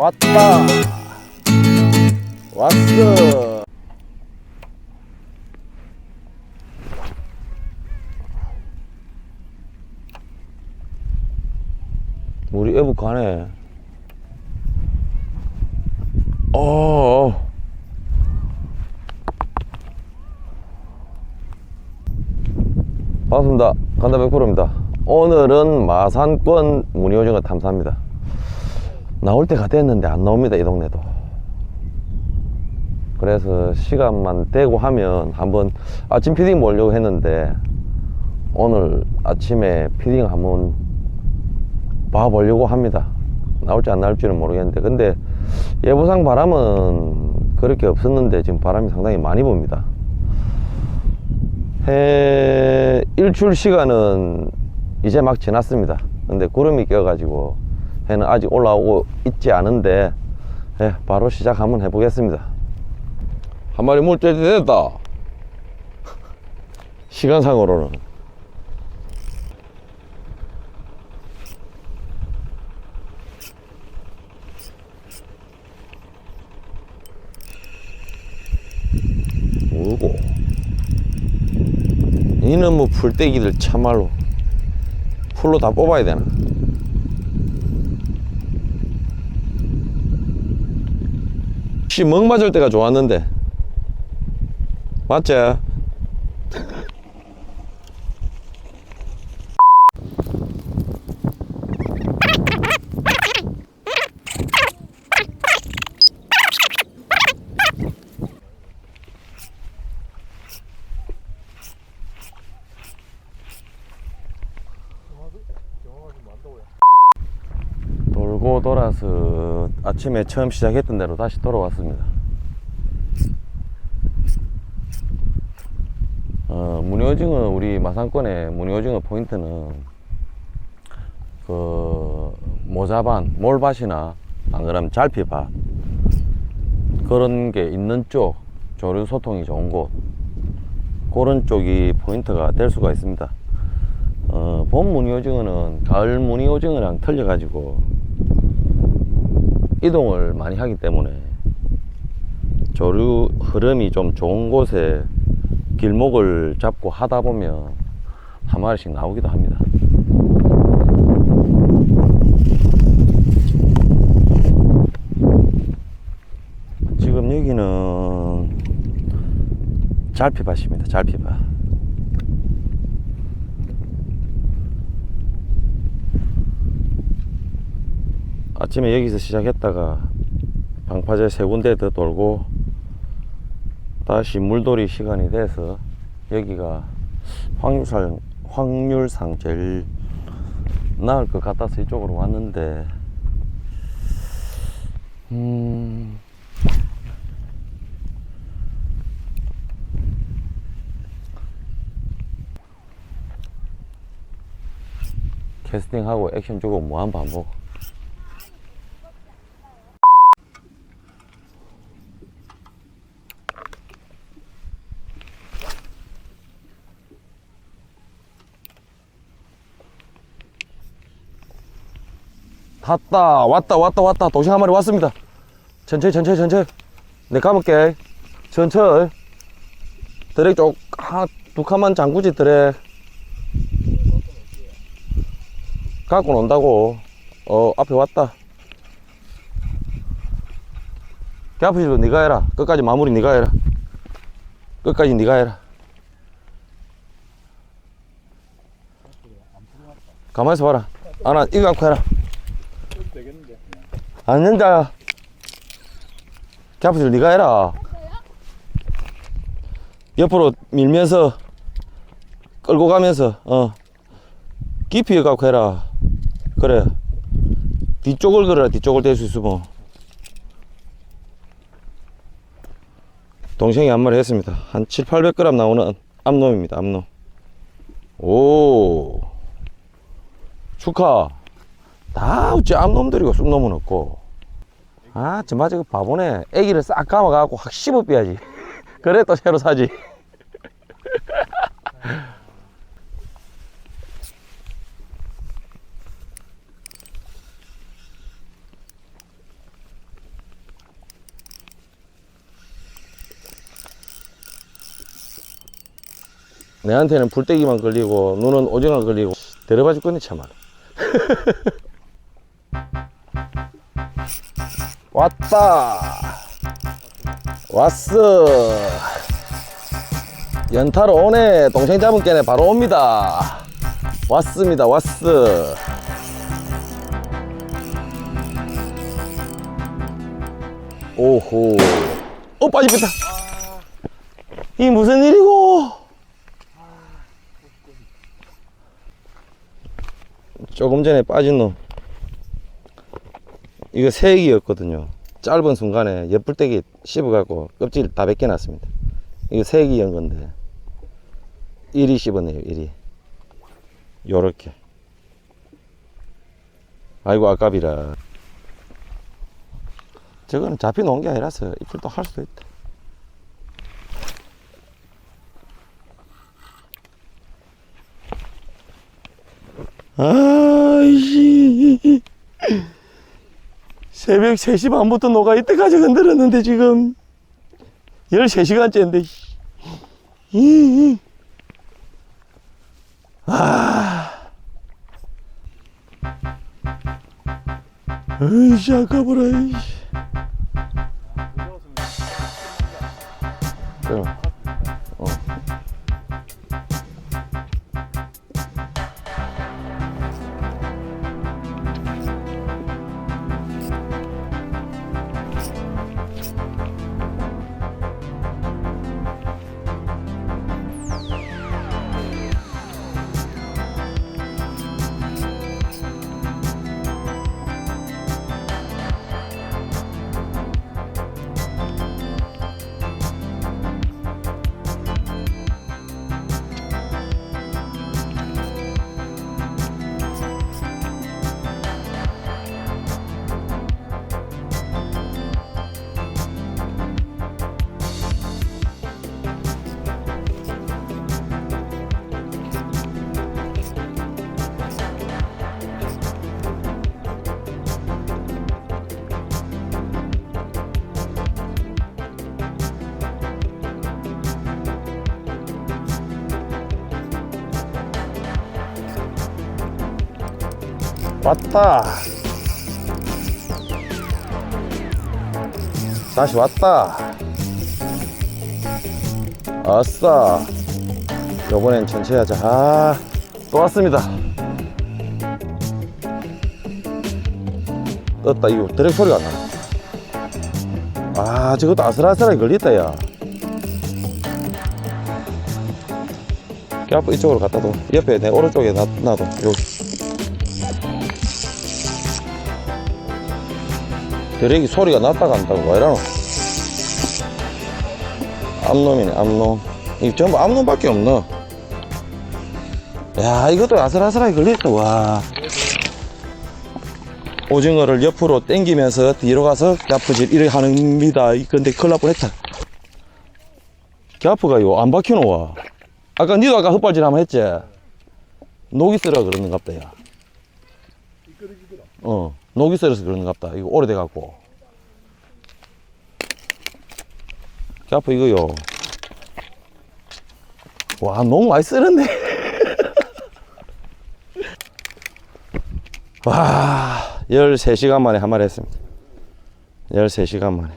왔다. 왔어. 우리 애부 가네. 어 반갑습니다. 간다 100%입니다. 오늘은 마산권 무늬오징어 탐사입니다 나올 때가 됐는데 안 나옵니다 이 동네도. 그래서 시간만 되고 하면 한번 아침 피딩 보려고 했는데 오늘 아침에 피딩 한번 봐보려고 합니다. 나올지 안 나올지는 모르겠는데. 근데 예보상 바람은 그렇게 없었는데 지금 바람이 상당히 많이 봅니다. 해 일출 시간은 이제 막 지났습니다. 근데 구름이 껴가지고 해는 아직 올라오고 있지 않은데 예, 바로 시작 한번 해보겠습니다. 한 마리 물줄이 됐다. 시간상으로는. 오고. 이는 뭐 풀떼기들 참말로 풀로 다 뽑아야 되나 혹시 먹 맞을 때가 좋았는데 맞지? 돌고 돌아서 아침에 처음 시작했던 대로 다시 돌아왔습니다. 어, 무늬오징어 우리 마산권의 무늬오징어 포인트는 그 모자반, 몰밭이나 안 그러면 잘피밭 그런 게 있는 쪽 조류 소통이 좋은 곳 그런 쪽이 포인트가 될 수가 있습니다. 어, 봄 무늬오징어는 가을 무늬오징어랑 틀려가지고 이동을 많이 하기 때문에 조류 흐름이 좀 좋은 곳에 길목을 잡고 하다 보면 한 마리씩 나오기도 합니다. 지금 여기는 잘피밭입니다. 잘피밭. 아침에 여기서 시작했다가 방파제 세 군데 더 돌고 다시 물돌이 시간이 돼서 여기가 확률상 확률상 제일 나을 것 같아서 이쪽으로 왔는데 음 캐스팅하고 액션 주고 무한 반복 탔다 왔다 왔다 왔다. 도시 한 마리 왔습니다. 천천히 천천히 천천히. 내 감을게. 천천히. 드랙 쪽한두 칸만 잠그지 드랙. 갖고 논다고. 어 앞에 왔다. 개 아프지도 네가 해라. 끝까지 마무리 네가 해라. 끝까지 네가 해라. 가만히 있어 봐라. 아나 이거 갖고 해라 안 된다. 개아프지 네가 해라. 옆으로 밀면서 끌고 가면서 어 깊이 갖고 해라. 그래. 뒤쪽을 그래라. 뒤쪽을 댈 수 있으면. 동생이 한 마리 했습니다. 한 7, 800g 나오는 암놈입니다. 암놈. 오. 축하. 다 짬놈들이고 쑥놈은 없고. 아 정말 저거 바보네. 애기를 싹 감아가고 확 씹어 빼야지. 그래 또 새로 사지. 내한테는 불떼기만 걸리고 눈은 오징어 걸리고 데려봐 줄 건데 참말 아 왔다. 왔어. 연타로 오네. 동생 잡은 깨네 바로 옵니다. 왔습니다. 왔어. 오호. 어 빠집니다. 이 무슨 일이고? 조금 전에 빠진 놈. 이거 새기였거든요 짧은 순간에 옆불떼기 씹어갖고 껍질 다 벗겨놨습니다. 이거 새기연 건데. 1이 씹었네요 1이. 요렇게. 아이고 아깝이라. 저거는 잡혀 놓은 게 아니라서 이풀도 할 수도 있다 아이씨 새벽 3시 반부터 녹아 이때까지 흔들었는데 지금. 13시간째인데 이 아. 으이씨 아까보라 왔다. 다시 왔다. 아싸. 요번엔 천천히 하자. 아, 또 왔습니다. 떴다. 이거 드랙 소리가 안 나네. 아, 저것도 아슬아슬하게 걸렸다, 야. 앞 이쪽으로 갖다 둬. 옆에 내 오른쪽에 놔, 놔둬. 여기. 드랙이 소리가 났다 간다고 왜 이러노. 암놈이네 암놈. 이 전부 암놈밖에 없노. 야 이것도 아슬아슬하게 걸렸다 와. 오징어를 옆으로 당기면서 뒤로 가서 갸프질 이렇게 하는입니다. 근데 큰일 날 뻔 했다. 갸프가 이거 안 박히노 와 아까 니도 아까 헛발질 한번 했지? 녹이 쓰라 그러는 갑다 야. 어, 녹이 썰어서 그런 것 같다. 이거 오래돼갖고. 갸프 이거요. 와, 너무 많이 썰었네. 와, 13시간 만에 한 마리 했습니다. 13시간 만에.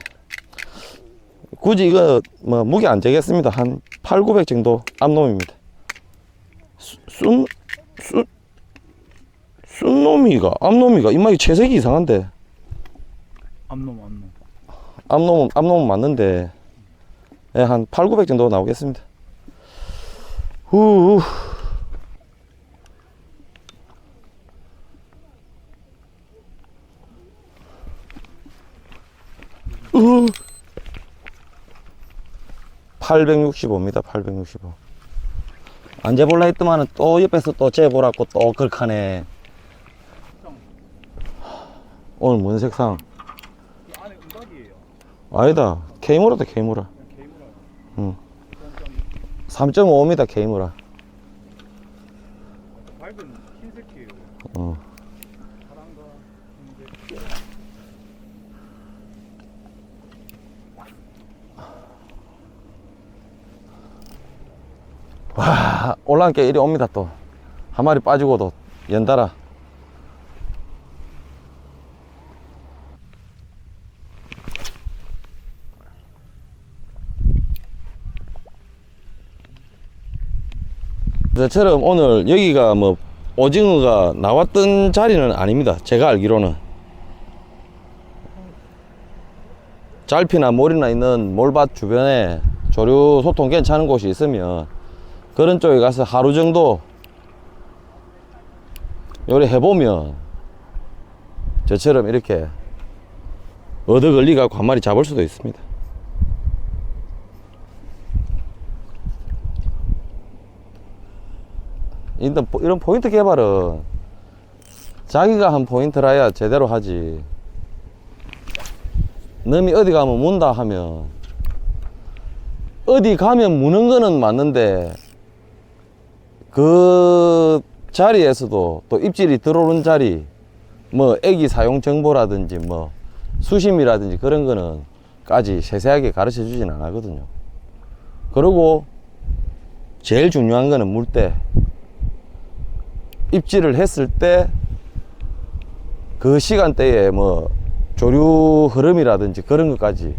굳이 이거, 뭐, 무게 안 재겠습니다. 한 8, 900 정도 암놈입니다. 수- 순, 순, 순놈이가 암놈이가 입맛이 채색이 이상한데 암놈 암놈 암놈은 암놈은 맞는데 예, 한 8, 900 정도 나오겠습니다. 후. 우. 865입니다. 865. 안 재볼라 했더만은 또 옆에서 또 재보라고 또 그렇게 오늘 뭔 색상? 이 안에 은박이에요 아니다. 케이무라다, 케이무라. 개무라 3.5입니다, 케이무라. 밝은 흰색이에요 어. 와, 아, 올라앉게 이리 옵니다, 또. 한 마리 빠지고도 연달아. 저처럼 오늘 여기가 뭐 오징어가 나왔던 자리는 아닙니다. 제가 알기로는. 잘피나 몰이나 있는 몰밭 주변에 조류 소통 괜찮은 곳이 있으면 그런 쪽에 가서 하루 정도 요리 해보면 저처럼 이렇게 얻어 걸리가 한 마리 잡을 수도 있습니다. 이런, 포- 이런 포인트 개발은 자기가 한 포인트라야 제대로 하지. 남이 어디 가면 문다 하면 어디 가면 무는 거는 맞는데 그 자리에서도 또 입질이 들어오는 자리 뭐 애기 사용 정보라든지 뭐 수심이라든지 그런 거는 까지 세세하게 가르쳐 주진 않거든요. 그리고 제일 중요한 거는 물때 입질을 했을 때 그 시간대에 뭐 조류 흐름이라든지 그런 것까지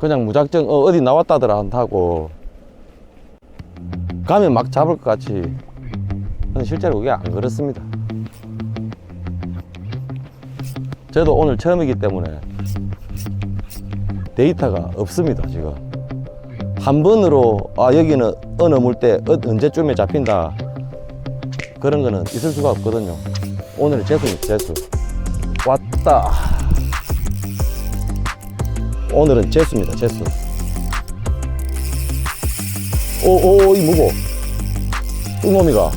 그냥 무작정 어, 어디 나왔다더라 한다고 가면 막 잡을 것 같이 실제로 그게 안 그렇습니다. 저도 오늘 처음이기 때문에 데이터가 없습니다 지금. 한 번으로 아 여기는 어느 물때 어- 언제쯤에 잡힌다. 그런 거는 있을 수가 없거든요. 오늘의 재수입니다 재수. 왔다. 오늘은 재수입니다 재수. 오오 이 뭐고 뚱놈이가.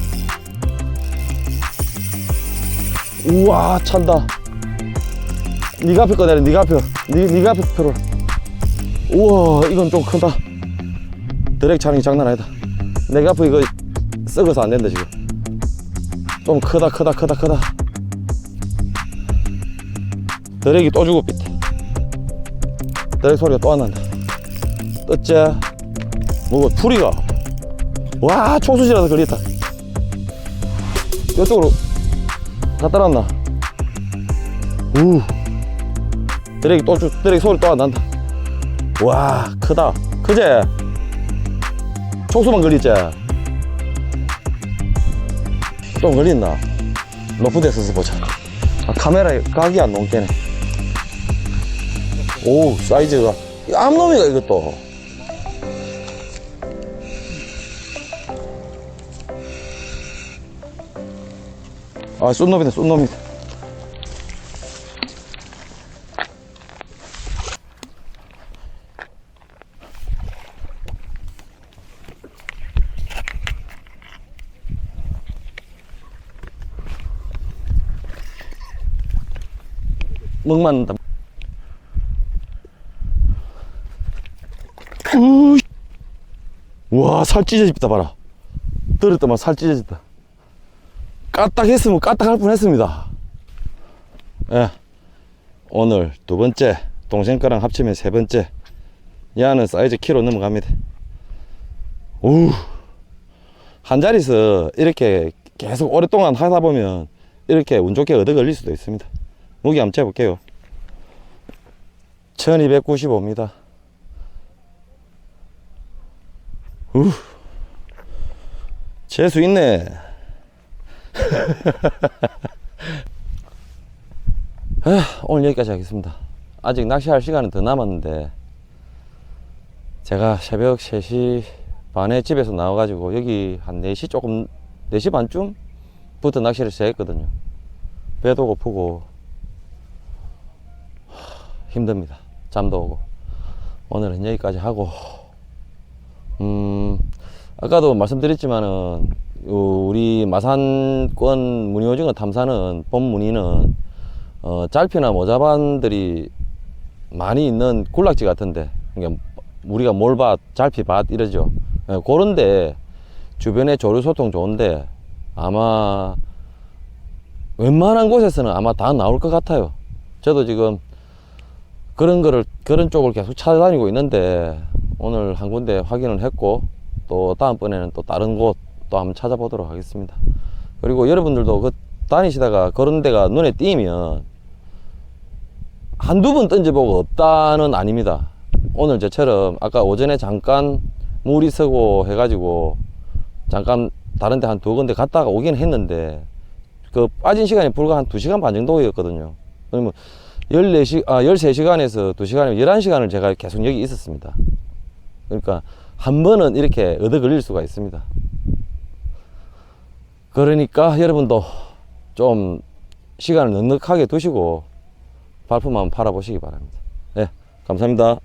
우와 찬다. 니가 앞에 꺼내라 니가 앞에. 니, 니가 앞에 표로 우와 이건 좀 크다. 드랙 차량이 장난 아니다. 내가 앞에 이거 썩어서 안 된다 지금. 좀 크다 크다 크다 크다. 드랙이 또 주고 삐다 드랙 소리가 또 안 난다. 떴째 뭐고 풀이가. 와 촉수지라서 걸렸다. 이쪽으로. 갖다 놨나? 우. 드랙이 또 주, 드랙 소리 또 안 난다 와 크다. 크제? 촉수만 걸리지? 좀 걸린다. 높은 데 서서 보자. 아, 카메라에 각이 안 넘게네. 오 사이즈가. 이거 암놈이가 이것도 아 쏜놈이다 쏜놈이다 멍 맞는다. 우와 살 찢어집니다 봐라. 들었더만 살 찢어졌다. 까딱했으면 까딱할 뻔 했습니다. 예. 오늘 두 번째 동생 거랑 합치면 세 번째. 얘는 사이즈 키로 넘어갑니다. 우 한 자리에서 이렇게 계속 오랫동안 하다 보면 이렇게 운 좋게 얻어 걸릴 수도 있습니다 무게 한번 재볼게요. 1295입니다. 우 재수 있네. 아, 오늘 여기까지 하겠습니다. 아직 낚시할 시간은 더 남았는데 제가 새벽 3시 반에 집에서 나와가지고 여기 한 4시 조금 4시 반쯤부터 낚시를 시작했거든요. 배도 고프고 힘듭니다. 잠도 오고. 오늘은 여기까지 하고, 음, 아까도 말씀드렸지만은, 요 우리 마산권 무늬오징어 탐사는, 본 무늬는, 어, 짤피나 모자반들이 많이 있는 군락지 같은데, 그러니까 우리가 몰밭, 짤피밭 이러죠. 예, 그런데 주변에 조류 소통 좋은데, 아마 웬만한 곳에서는 아마 다 나올 것 같아요. 저도 지금 그런 거를 그런 쪽을 계속 찾아다니고 있는데 오늘 한 군데 확인을 했고 또 다음번에는 또 다른 곳 또 한번 찾아보도록 하겠습니다. 그리고 여러분들도 그 다니시다가 그런 데가 눈에 띄면 한두 번 던져보고 없다는 아닙니다. 오늘 저처럼 아까 오전에 잠깐 물이 서고 해가지고 잠깐 다른 데 한 두 군데 갔다가 오긴 했는데 그 빠진 시간이 불과 한 2시간 반 정도였거든요. 그러면 14시, 아, 13시간에서 2시간이면 11시간을 제가 계속 여기 있었습니다. 그러니까 한 번은 이렇게 얻어 걸릴 수가 있습니다. 그러니까 여러분도 좀 시간을 넉넉하게 두시고 발품 한번 팔아보시기 바랍니다. 네, 감사합니다.